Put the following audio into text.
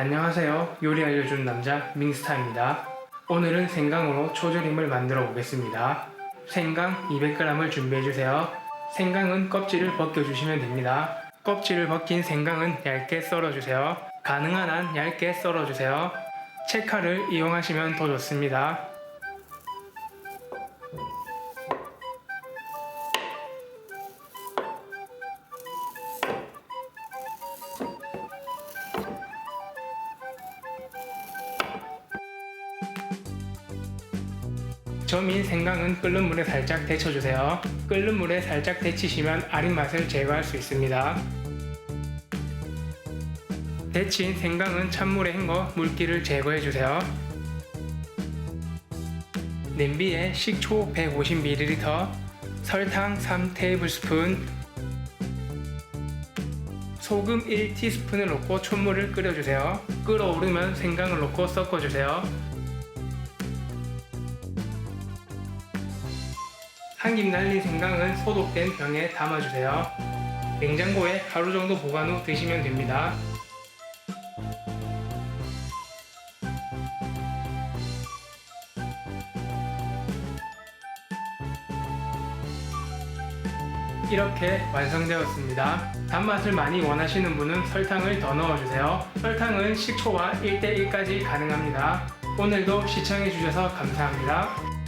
안녕하세요. 요리 알려주는 남자 민스타입니다. 오늘은 생강으로 초조림을 만들어 보겠습니다. 생강 200g을 준비해 주세요. 생강은 껍질을 벗겨 주시면 됩니다. 껍질을 벗긴 생강은 얇게 썰어 주세요. 가능한 한 얇게 썰어 주세요. 채칼을 이용하시면 더 좋습니다. 점인 생강은 끓는 물에 살짝 데쳐주세요. 끓는 물에 살짝 데치시면 아린 맛을 제거할 수 있습니다. 데친 생강은 찬물에 헹궈 물기를 제거해주세요. 냄비에 식초 150ml, 설탕 3테이블스푼, 소금 1티스푼을 넣고 촛물을 끓여주세요. 끓어오르면 생강을 넣고 섞어주세요. 한김 날린 생강은 소독된 병에 담아주세요. 냉장고에 하루 정도 보관 후 드시면 됩니다. 이렇게 완성되었습니다. 단맛을 많이 원하시는 분은 설탕을 더 넣어주세요. 설탕은 식초와 1대1까지 가능합니다. 오늘도 시청해주셔서 감사합니다.